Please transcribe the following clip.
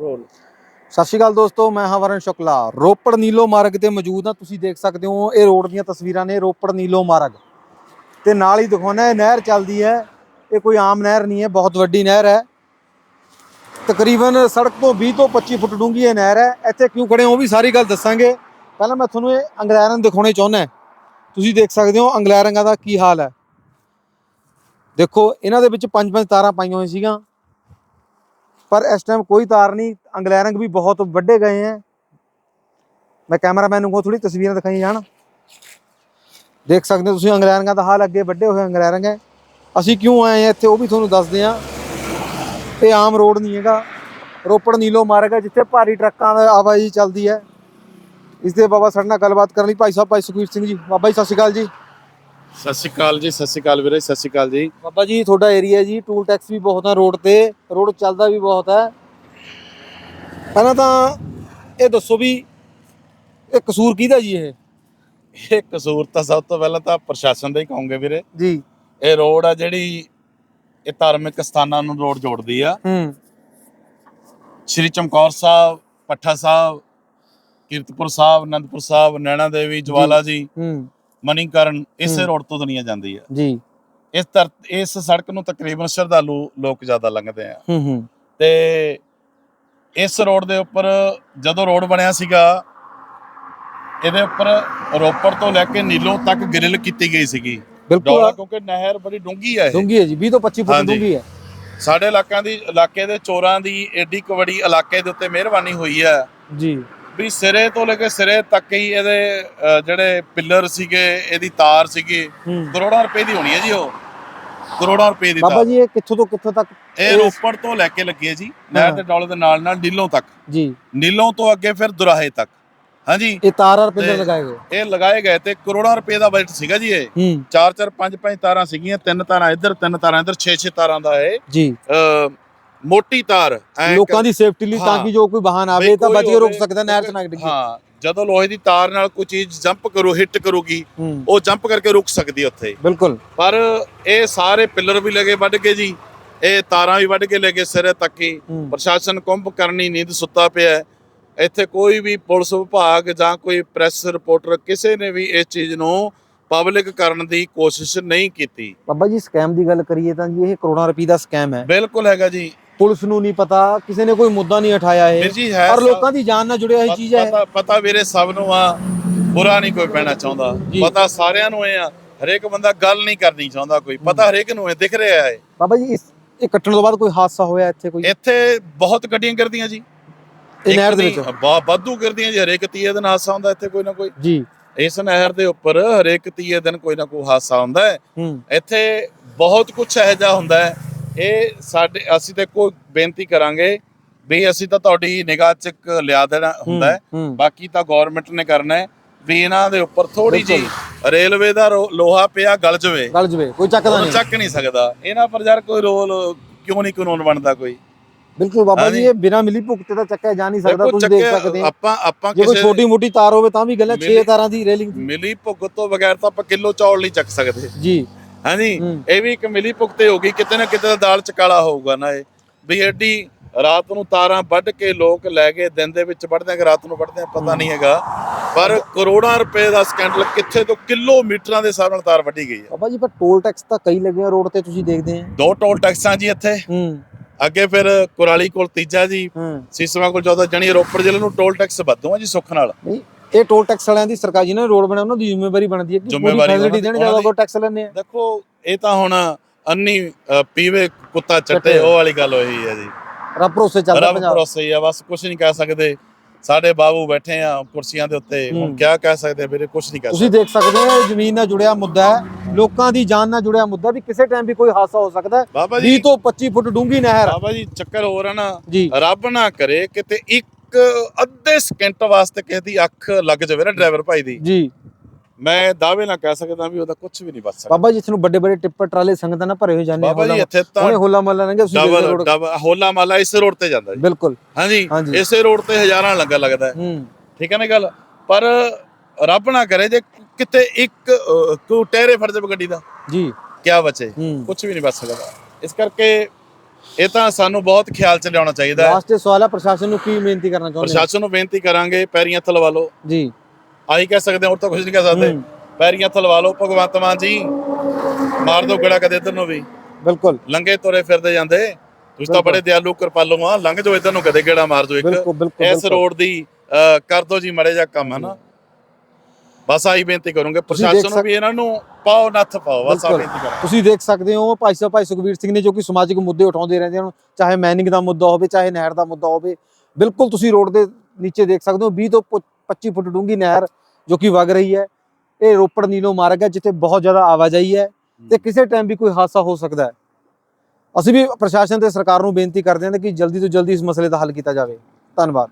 Role. ਸਤਿ ਸ਼੍ਰੀ ਅਕਾਲ ਦੋਸਤੋ, ਮੈਂ ਹਾਂ ਵਰਨ ਸ਼ੁਕਲਾ। ਰੋਪੜ ਨੀਲੋ ਮਾਰਗ ਤੇ ਮੌਜੂਦ ਹਾਂ। ਤੁਸੀਂ ਦੇਖ ਸਕਦੇ ਹੋ, ਇਹ ਰੋਡ ਦੀਆਂ ਤਸਵੀਰਾਂ ਨੇ ਰੋਪੜ ਨੀਲੋ ਮਾਰਗ। ਤੇ ਨਾਲ ਹੀ ਦਿਖਾਉਣਾ ਇਹ ਨਹਿਰ ਚੱਲਦੀ ਹੈ। ਇਹ ਕੋਈ ਆਮ ਨਹਿਰ ਨਹੀਂ ਹੈ, ਬਹੁਤ ਵੱਡੀ ਨਹਿਰ ਹੈ। ਤਕਰੀਬਨ ਸੜਕ ਤੋਂ 20 ਤੋਂ 25 ਫੁੱਟ ਡੂੰਘੀ ਇਹ ਨਹਿਰ ਹੈ। ਇੱਥੇ ਕਿਉਂ ਖੜੇ ਹਾਂ? ਉਹ ਵੀ ਸਾਰੀ ਗੱਲ ਦੱਸਾਂਗੇ। ਪਹਿਲਾਂ ਮੈਂ ਤੁਹਾਨੂੰ ਇਹ ਅੰਗਲੈਰਨ ਦਿਖਾਉਣੇ ਚਾਹੁੰਦਾ ਤੁਸੀਂ ਦੇਖ ਸਕਦੇ ਹੋ ਅੰਗਲੈਰੰਗਾਂ ਦਾ ਕੀ ਹਾਲ ਹੈ। ਦੇਖੋ, ਇਹਨਾਂ ਦੇ ਵਿੱਚ ਪੰਜ ਪੰਜ ਤਾਰਾਂ ਪਾਈਆਂ ਹੋਈਆਂ ਸੀਗੀਆਂ। ਪਰ ਇਸ ਟਾਈਮ ਕੋਈ ਤਾਰ ਨਹੀਂ ਅੰਗਲੈਰੰਗ ਵੀ ਬਹੁਤ ਵੱਡੇ ਗਏ ਹੈ। ਮੈਂ ਕੈਮਰਾਮੈਨ ਨੂੰ ਕੋ ਥੋੜੀ ਤਸਵੀਰਾਂ ਦਿਖਾਈ ਜਾਣ। ਦੇਖ ਸਕਦੇ ਹੋ ਤੁਸੀਂ ਅੰਗਲੈਰੰਗਾਂ ਦਾ ਹਾਲ ਅੱਗੇ ਵੱਡੇ ਹੋਏ ਅੰਗਲੈਰਿੰਗ ਹੈ। ਅਸੀਂ ਕਿਉਂ ਆਏ ਹਾਂ ਇੱਥੇ ਉਹ ਵੀ ਤੁਹਾਨੂੰ ਦੱਸਦੇ ਹਾਂ। ਇਹ ਆਮ ਰੋਡ ਨਹੀਂ ਹੈਗਾ। ਰੋਪੜ ਨੀਲੋ ਮਾਰਗ ਹੈ, ਜਿੱਥੇ ਭਾਰੀ ਟਰੱਕਾਂ ਦਾ ਆਵਾਜਾਈ ਚੱਲਦੀ ਹੈ। ਇਸ ਦੇ ਬਾਬਾ ਸਾਡੇ ਨਾਲ ਗੱਲਬਾਤ ਕਰਨ ਲਈ ਭਾਈ ਸਾਹਿਬ, ਭਾਈ ਸੁਖਵੀਰ ਸਿੰਘ ਜੀ, ਬਾਬਾ ਜੀ, ਸਤਿ ਸ਼੍ਰੀ ਅਕਾਲ ਜੀ। ਸਤਿ ਸ਼੍ਰੀ ਅਕਾਲ ਜੀ ਸਤਿ ਸ਼੍ਰੀ ਅਕਾਲ ਵੀਰੇ ਸਤਿ ਸ਼੍ਰੀ ਅਕਾਲ ਜੀ। ਬਾਬਾ ਜੀ ਤੁਹਾਡਾ ਏਰੀਆ ਜੀ ਟੂਲ ਟੈਕਸ ਵੀ ਬਹੁਤ ਹੈ ਰੋਡ ਤੇ ਰੋਡ ਚੱਲਦਾ ਵੀ ਬਹੁਤ ਹੈ ਪਹਿਲਾਂ ਤਾਂ ਇਹ ਦੱਸੋ ਵੀ ਇਹ ਕਸੂਰ ਕਿਹਦਾ ਜੀ ਇਹ? ਇਹ ਕਸੂਰ ਤਾਂ ਸਭ ਤੋਂ ਪਹਿਲਾਂ ਤਾਂ ਪ੍ਰਸ਼ਾਸਨ ਦਾ ਹੀ ਕਹੋਗੇ ਵੀਰੇ। ਜੀ। ਇਹ ਰੋਡ ਆ ਜਿਹੜੀ ਇਹ ਧਾਰਮਿਕ ਸਥਾਨਾਂ ਨੂੰ ਰੋਡ ਜੋੜਦੀ ਆ। ਹੂੰ। ਸ਼੍ਰੀ ਚਮਕੌਰ ਸਾਹਿਬ ਪੱਠਾ ਸਾਹਿਬ ਕੀਰਤਪੁਰ ਸਾਹਿਬ ਅਨੰਦਪੁਰ ਸਾਹਿਬ ਨੈਣਾ ਦੇਵੀ ਜਵਾਲਾ ਜੀ। ਹੂੰ। ਮਨੀਕਰਨ ਇਸੇ ਹੂੰ। ਰੋਡ ਤੋਂ ਦੁਨੀਆ ਜਾਂਦੀ ਆ। ਜੀ। ਇਸ ਇਸ ਸੜਕ ਨੂੰ ਤਕਰੀਬਨ ਸ਼ਰਧਾਲੂ ਲੋਕ ਜ਼ਿਆਦਾ ਲੰਘਦੇ ਆ। ਹੂੰ ਹੂੰ। ਤੇ ਇਸ ਰੋਡ ਦੇ ਉੱਪਰ ਜਦੋਂ ਰੋਡ ਬਣਿਆ ਸੀਗਾ ਇਹਦੇ ਉੱਪਰ ਰੋਪੜ ਤੋਂ ਲੈ ਕੇ ਨੀਲੋਂ ਤੱਕ ਗ੍ਰਿਲ ਕੀਤੀ ਗਈ ਸੀਗੀ। ਬਿਲਕੁਲ। ਕਿਉਂਕਿ ਨਹਿਰ ਬੜੀ ਡੂੰਗੀ ਹੈ ਇਹ। ਡੂੰਗੀ ਹੈ ਜੀ 20 ਤੋਂ 25 ਫੁੱਟ। ਡੂੰਗੀ ਹੈ। ਸਾਡੇ ਇਲਾਕਿਆਂ ਦੀ ਇਲਾਕੇ ਦੇ ਚੋਰਾਂ ਦੀ ਏਡੀ ਕੁ ਵੱਡੀ ਇਲਾਕੇ ਦੇ ਉੱਤੇ ਮਿਹਰਬਾਨੀ ਹੋਈ ਹੈ। ਜੀ। ਵੀ ਸਿਰੇ ਤੋਂ ਲੈ ਕੇ ਸਿਰੇ ਤੱਕ ਹੀ ਇਹਦੇ ਜਿਹੜੇ ਪਿੱਲਰ ਸੀਗੇ ਇਹਦੀ ਤਾਰ ਸੀਗੀ ਕਰੋੜਾਂ ਰੁਪਏ ਦੀ ਹੋਣੀ ਹੈ ਜੀ ਉਹ। ਕਰੋੜਾਂ ਰੁਪਏ ਦੀ ਬਾਬਾ ਤਾਰ। ਜੀ ਇਹ ਕਿੱਥੋਂ ਤੋਂ ਕਿੱਥੋਂ ਤੱਕ? ਇਹ ਰੋਪੜ ਤੋਂ ਲੈ ਕੇ ਲੱਗੀ ਹੈ ਜੀ ਨਹਿਰ। ਦੇ ਡੌਲੇ ਦੇ ਨਾਲ ਨਾਲ ਨੀਲੋਂ ਤੱਕ। ਜੀ। ਨੀਲੋਂ ਤੋਂ ਅੱਗੇ ਫਿਰ ਦੁਰਾਹੇ ਤੱਕ। ਹਾਂਜੀ। ਇਹ ਤਾਰ ਤੇ- ਲਗਾਏ ਗਏ। ਇਹ ਲਗਾਏ ਗਏ ਤੇ ਕਰੋੜਾਂ ਰੁਪਏ ਦਾ ਬਜਟ ਸੀਗਾ ਜੀ ਇਹ। ਹੂੰ। ਚਾਰ ਚਾਰ ਪੰਜ ਪੰਜ ਤਾਰਾਂ ਸੀਗੀਆਂ ਤਿੰਨ ਤਾਰਾਂ ਇੱਧਰ ਤਿੰਨ ਤਾਰਾਂ ਇੱਧਰ 6 6 ਤਾਰਾਂ ਦਾ ਇਹ। ਜੀ। ਅ, ਮੋਟੀ ਤਾਰ ਐਂ ਲੋਕਾਂ ਦੀ ਸੇਫਟੀ ਲਈ ਤਾਂ। ਕਿ ਜੋ ਕੋਈ ਵਾਹਨ ਆਵੇ ਤਾਂ ਬਚ ਕੇ ਰੁਕ ਸਕਦਾ ਨਹਿਰ 'ਚ ਨਾ ਡਿੱਗੇ। ਹਾਂ ਜਦੋਂ ਲੋਹੇ ਦੀ ਤਾਰ ਨਾਲ ਕੋਈ ਚੀਜ਼ ਜੰਪ ਕਰੂ ਹਿੱਟ ਕਰੂਗੀ ਉਹ ਜੰਪ ਕਰਕੇ ਰੁਕ ਸਕਦੀ ਉੱਥੇ। ਬਿਲਕੁਲ। ਪਰ ਇਹ ਸਾਰੇ ਪਿੱਲਰ ਵੀ ਲਗੇ ਵੱਢ ਕੇ ਜੀ ਇਹ ਤਾਰਾਂ ਵੀ ਵੱਢ ਕੇ ਲੈ ਕੇ ਸਿਰੇ ਤੱਕ ਹੀ। ਪ੍ਰਸ਼ਾਸਨ ਕੁੰਭ ਕਰਨੀ ਨੀਂਦ ਸੁੱਤਾ ਪਿਆ। ਇੱਥੇ ਕੋਈ ਵੀ ਪੁਲਿਸ ਵਿਭਾਗ ਜਾਂ ਕੋਈ ਪ੍ਰੈਸ ਰਿਪੋਰਟਰ ਕਿਸੇ ਨੇ ਵੀ ਇਸ ਚੀਜ਼ ਨੂੰ ਪਬਲਿਕ ਕਰਨ ਦੀ ਕੋਸ਼ਿਸ਼ ਨਹੀਂ ਕੀਤੀ। ਬਾਬਾ ਜੀ ਸਕੈਮ ਦੀ ਗੱਲ ਕਰੀਏ ਤਾਂ ਜੀ ਇਹ ਕਰੋੜਾਂ ਰੁਪਏ ਦਾ ਸਕੈਮ ਹੈ। ਬਿਲਕੁਲ ਹੈਗਾ ਜੀ। ਪੁਲਿਸ ਨੂੰ ਨਹੀਂ ਪਤਾ ਕਿਸੇ ਨੇ ਕੋਈ ਮੁੱਦਾ ਨਹੀਂ ਉਠਾਇਆ ਵੀਰ ਇਹ ਜੀ ਹੈ ਔਰ ਸਭ- ਲੋਕਾਂ ਦੀ ਜਾਨ ਨਾਲ ਜੁੜਿਆ ਇਹ ਚੀਜ਼ ਹੈ। ਪਤਾ ਪਤਾ ਵੀਰੇ ਸਭ ਨੂੰ ਆ ਬੁਰਾ ਨਹੀਂ ਕੋਈ ਪੈਣਾ ਚਾਹੁੰਦਾ। ਜੀ। ਪਤਾ ਸਾਰਿਆਂ ਨੂੰ ਇਹ ਆ ਹਰੇਕ ਬੰਦਾ ਗੱਲ ਨਹੀਂ ਕਰਨੀ ਚਾਹੁੰਦਾ ਕੋਈ। ਪਤਾ ਹਰੇਕ ਨੂੰ ਇਹ ਦਿਖ ਰਿਹਾ ਹੈ। ਬਾਬਾ ਜੀ ਇਸ ਇਹ ਕੱਟਣ ਤੋਂ ਬਾਅਦ ਕੋਈ ਹਾਦਸਾ ਹੋਇਆ ਇੱਥੇ ਕੋਈ? ਇੱਥੇ ਬਹੁਤ ਗੱਡੀਆਂ ਕਰਦੀਆਂ ਜੀ। ਇਹ ਨਹਿਰ ਦੇ ਵਿੱਚ? ਬਹੁਤ ਵਾਧੂ ਕਰਦੀਆਂ ਜੀ ਹਰੇਕ ਤੀਏ ਦਿਨ ਹਾਦਸਾ ਹੁੰਦਾ ਇੱਥੇ ਕੋਈ ਨਾ ਕੋਈ। ਜੀ। ਇਸ ਨਹਿਰ ਦੇ ਉੱਪਰ ਹਰੇਕ ਤੀਏ ਦਿਨ ਕੋਈ ਨਾ ਕੋਈ ਹਾਦਸਾ ਹੁੰਦਾ ਹੈ। ਹੂੰ। ਇੱਥੇ ਬਹੁਤ ਕੁਝ ਇਹੋ ਜਿਹਾ ਹੁੰਦਾ ਹੈ। ਇਹ ਸਾਡੇ ਅਸੀਂ ਤੇ ਕੋਈ ਬੇਨਤੀ ਕਰਾਂਗੇ ਵੀ ਅਸੀਂ ਤਾਂ ਤੁਹਾਡੀ ਨਿਗਾਹ 'ਚ ਲਿਆ ਦੇਣਾ ਹੁੰਦਾ ਹੈ। ਬਾਕੀ ਤਾਂ ਗਵਰਨਮੈਂਟ ਨੇ ਕਰਨਾ ਹੈ ਵੀ ਇਹਨਾਂ ਦੇ ਉੱਪਰ ਥੋੜੀ ਜੀ ਰੇਲਵੇ ਦਾ ਲੋਹਾ ਪਿਆ ਗਲ ਜਵੇ। ਗੱਲ ਜਵੇ ਕੋਈ ਚੱਕਦਾ ਨਹੀਂ। ਚੱਕ ਨਹੀਂ ਸਕਦਾ। ਇਹਨਾਂ ਪਰ ਯਾਰ ਕੋਈ ਰੋਲ ਕਿਉਂ ਨਹੀਂ ਕਾਨੂੰਨ ਬਣਦਾ ਕੋਈ? ਬਿਲਕੁਲ ਬਾਬਾ ਜੀ। ਇਹ ਬਿਨਾਂ ਮਿਲੀ ਭੁਗਤੇ ਤਾਂ ਚੱਕਿਆ ਜਾ ਨਹੀਂ ਸਕਦਾ ਤੁਸੀਂ ਦੇਖ ਸਕਦੇ ਹੋ। ਆਪਾਂ ਆਪਾਂ ਕੋਈ ਕਿਸੇ ਛੋਟੀ ਮੋਟੀ ਤਾਰ ਹੋਵੇ ਤਾਂ ਵੀ ਗੱਲ ਹੈ 6 ਮਿਲੀ- ਤਾਰਾਂ ਦੀ ਰੇਲਿੰਗ। ਮਿਲੀ ਭੁਗਤ ਤੋਂ ਬਗੈਰ ਤਾਂ ਆਪਾਂ ਕਿਲੋ ਚੌਲ ਨਹੀਂ ਚੱਕ ਸਕਦੇ। ਜੀ। ਹਾਂਜੀ। ਇਹ ਵੀ ਇੱਕ ਮਿਲੀ ਭੁਗਤੇ ਹੋ ਗਈ ਕਿਤੇ ਨਾ ਕਿਤੇ ਤਾਂ ਦਾਲ ਚ ਕਾਲਾ ਹੋਊਗਾ ਨਾ ਇਹ। ਵੀ ਐਡੀ ਰਾਤ ਨੂੰ ਤਾਰਾਂ ਵੱਢ ਕੇ ਲੋਕ ਲੈ ਕੇ ਦਿਨ ਦੇ ਵਿੱਚ ਵੱਢਦੇ ਆ ਕਿ ਰਾਤ ਨੂੰ ਵੱਢਦੇ ਆ ਪਤਾ ਨਹੀਂ ਹੈਗਾ। ਪਰ ਕਰੋੜਾਂ ਰੁਪਏ ਦਾ ਸਕੈਂਡਲ ਕਿੱਥੇ ਤੋਂ ਕਿਲੋਮੀਟਰਾਂ ਦੇ ਹਿਸਾਬ ਨਾਲ ਤਾਰ ਵੱਢੀ ਗਈ ਹੈ। ਬਾਬਾ ਜੀ ਪਰ ਟੋਲ ਟੈਕਸ ਤਾਂ ਕਈ ਲੱਗੇ ਆ ਰੋਡ ਤੇ ਤੁਸੀਂ ਦੇਖਦੇ ਆ। ਦੋ ਟੋਲ ਟੈਕਸਾਂ ਜੀ ਇੱਥੇ। ਹੂੰ। ਅੱਗੇ ਫਿਰ ਕੁਰਾਲੀ ਕੋਲ ਤੀਜਾ ਜੀ ਹੂੰ। ਸੀਸਵਾ ਕੋਲ ਚੌਥਾ ਜਣੀ ਰੋਪੜ ਜ਼ਿਲ੍ਹੇ ਨੂੰ ਟੋਲ ਟੈਕਸ ਵੱਧੂਗਾ ਜੀ ਸੁੱਖ ਨਾਲ। ਨਹੀਂ ਇਹ ਟੋਲ ਟੈਕਸ ਵਾਲਿਆਂ ਦੀ ਸਰਕਾਰ ਜਿਹਨਾਂ ਨੇ ਰੋਡ ਬਣਾਇਆ ਉਹਨਾਂ ਦੀ ਜ਼ਿੰਮੇਵਾਰੀ ਬਣਦੀ ਹੈ ਕਿ ਪੂਰੀ ਫੈਸਿਲਿਟੀ ਦੇਣ ਜ਼ਿਆਦਾ ਕੋ ਟੈਕਸ ਲੈਣੇ ਆ ਦੇਖੋ ਇਹ ਤਾਂ ਹੁਣ ਅੰਨੀ ਪੀਵੇ ਕੁੱਤਾ ਚੱਟੇ। ਉਹ ਵਾਲੀ ਗੱਲ ਹੋਈ ਹੈ ਜੀ। ਰੱਬ ਭਰੋਸੇ ਚੱਲਦਾ ਰੱਬ ਪੰਜਾਬ। ਭਰੋਸੇ ਹੀ ਆ ਬਸ ਕੁਝ ਨਹੀਂ ਕਹਿ ਸਕਦੇ। ਸਾਡੇ ਬਾਬੂ ਬੈਠੇ ਆ ਕੁਰਸੀਆਂ ਦੇ ਉੱਤੇ ਹੁਣ। ਕੀ ਕਹਿ ਸਕਦੇ ਵੀਰੇ ਕੁਝ ਨਹੀਂ ਕਹਿ ਤੁਸੀਂ ਦੇਖ ਸਕਦੇ ਹੋ ਇਹ ਜ਼ਮੀਨ ਨਾਲ ਜੁੜਿਆ ਮੁੱਦਾ ਹੈ। ਲੋਕਾਂ ਦੀ ਜਾਨ ਨਾਲ ਜੁੜਿਆ ਮੁੱਦਾ ਵੀ ਕਿਸੇ ਟਾਈਮ ਵੀ ਕੋਈ ਹਾਦਸਾ ਹੋ ਸਕਦਾ ਹੈ। ਬਾਬਾ 20 ਜੀ ਤੋਂ 25 ਫੁੱਟ ਡੂੰਘੀ ਨਹਿਰ ਬਾਬਾ ਜੀ ਚੱਕਰ ਹੋਰ ਆ ਨਾ। ਰੱਬ ਨਾ ਕਰੇ ਕਿਤੇ ਇੱਕ ਅੱਧੇ ਸਕਿੰਟ ਵਾਸਤੇ ਕਿਸੇ ਦੀ ਅੱਖ ਲੱਗ ਜਾਵੇ ਨਾ ਡਰਾਈਵਰ ਭਾਈ ਦੀ। ਜੀ। ਮੈਂ ਦਾਅਵੇ ਨਾਲ ਕਹਿ ਸਕਦਾ ਵੀ ਉਹਦਾ ਕੁਝ ਵੀ ਨਹੀਂ ਬਚ ਸਕਦਾ। ਬਾਬਾ ਜੀ ਇਸ ਨੂੰ ਵੱਡੇ ਵੱਡੇ ਟਿੱਪਰ ਟਰਾਲੇ ਸੰਗਤਾਂ ਨਾਲ ਭਰੇ ਹੋਏ ਜਾਂਦੇ ਬਾਬਾ ਜੀ ਇੱਥੇ ਤਾਂ ਉਹਨੇ ਹੋਲਾ ਮਹੱਲਾ ਲੰਘੇ ਤੁਸੀਂ ਦੇਖਦੇ ਡਬਲ ਹੋਲਾ ਮਾਲਾ ਇਸੇ ਰੋਡ ਤੇ ਜਾਂਦਾ ਜੀ। ਬਿਲਕੁਲ। ਹਾਂਜੀ। ਇਸੇ ਰੋਡ ਤੇ ਹਜ਼ਾਰਾਂ ਲੰਗਰ ਲੱਗਦਾ ਹੈ। ਹੂੰ। ਠੀਕ ਹੈ ਨਾ ਗੱਲ? ਪਰ ਰੱਬ ਨਾ ਕਰੇ ਜੇ ਕਿਤੇ ਇੱਕ ਅ, ਕੋਈ ਟਹਿਰੇ ਫੜ ਜਾਵੇ ਗੱਡੀ ਦਾ। ਜੀ। ਕਿਆ ਬਚੇ? ਕੁਝ ਵੀ ਨਹੀਂ ਬਚ ਸਕਦਾ। ਇਸ ਕਰਕੇ ਇਹ ਤਾਂ ਸਾਨੂੰ ਬਹੁਤ ਖਿਆਲ ਚ ਲਿਆਉਣਾ ਚਾਹੀਦਾ ਹੈ। ਲਾਸਟ ਸਵਾਲ ਹੈ ਪ੍ਰਸ਼ਾਸਨ ਨੂੰ ਕੀ ਬੇਨਤੀ ਕਰਨਾ ਚਾਹੁੰਦੇ ਹੋ? ਪ੍ਰਸ਼ਾਸਨ ਨੂੰ ਬੇਨਤੀ ਕਰਾਂਗੇ ਪੈਰੀਂ ਹੱਥ ਲਵਾ ਲਓ। ਜੀ। ਆਹੀ ਕਹਿ ਸਕਦੇ ਹਾਂ, ਹੋਰ ਤਾਂ ਕੁਝ ਨਹੀਂ ਕਹਿ ਸਕਦੇ। ਹੂੰ। ਪੈਰੀਂ ਹੱਥ ਲਵਾ ਲਓ ਭਗਵੰਤ ਮਾਨ ਜੀ ਮਾਰ ਦੋ ਗੜਾ ਕਦੇ ਇੱਧਰ ਨੂੰ ਵੀ। ਬਿਲਕੁਲ। ਲੰਗੇ ਤੁਰੇ ਫਿਰਦੇ ਜਾਂਦੇ। ਤੁਸੀਂ ਤਾਂ ਬਿਲਕੁਲ। ਬੜੇ ਦਿਆਲੂ ਕਿਰਪਾਲੂ ਆ ਲੰਘ ਜਾਓ ਇੱਧਰ ਨੂੰ ਕਦੇ ਗੇੜਾ ਮਾਰ ਦਿਓ ਇੱਕ। ਬਿਲਕੁਲ ਬਿਲਕੁਲ ਇਸ ਬਿਲਕੁਲ। ਰੋਡ ਦੀ ਅਹ, ਕਰ ਦੋ ਜੀ ਮੜੇ ਜਾ ਕੰਮ ਹੈ ਨਾ ਬਸ ਆਹੀ ਬੇਨਤੀ ਕਰੂੰਗੇ ਪ੍ਰਸ਼ਾਸਨ ਨੂੰ ਵੀ ਇਹਨਾਂ ਨੂੰ ਪਾਓ ਨੱਥ ਪਾਓ ਬਸ ਆ। ਬੇਨਤੀ ਕਰਾਂ ਤੁਸੀਂ ਦੇਖ ਸਕਦੇ ਹੋ ਭਾਈ ਸਾਹਿਬ ਭਾਈ ਸੁਖਵੀਰ ਸਿੰਘ ਨੇ ਜੋ ਕਿ ਸਮਾਜਿਕ ਮੁੱਦੇ ਉਠਾਉਂਦੇ ਰਹਿੰਦੇ ਹਨ ਚਾਹੇ ਮੈਨਿੰਗ ਦਾ ਮੁੱਦਾ ਹੋਵੇ ਚਾਹੇ ਨਹਿਰ ਦਾ ਮੁੱਦਾ ਹੋਵੇ ਬਿਲਕੁਲ ਤੁਸੀਂ ਰੋਡ ਦੇ ਨੀਚੇ ਦੇਖ ਸਕਦੇ ਹੋ 20 ਤੋਂ ਪ- 25 ਫੁੱਟ ਡੂੰਘੀ ਨਹਿਰ ਜੋ ਕਿ ਵਗ ਰਹੀ ਹੈ। ਇਹ ਰੋਪੜ ਨੀਲੋ ਮਾਰਗ ਹੈ ਜਿੱਥੇ ਬਹੁਤ ਜ਼ਿਆਦਾ ਆਵਾਜਾਈ ਹੈ ਤੇ ਕਿਸੇ ਟਾਈਮ ਵੀ ਕੋਈ ਹਾਦਸਾ ਹੋ ਸਕਦਾ ਹੈ। ਅਸੀਂ ਵੀ ਪ੍ਰਸ਼ਾਸਨ ਤੇ ਸਰਕਾਰ ਨੂੰ ਬੇਨਤੀ ਕਰਦੇ ਹਾਂ ਕਿ ਜਲਦੀ ਤੋਂ ਜਲਦੀ ਇਸ ਮਸਲੇ ਦਾ ਹੱਲ ਕੀਤਾ ਜਾਵੇ। ਧੰਨਵਾਦ।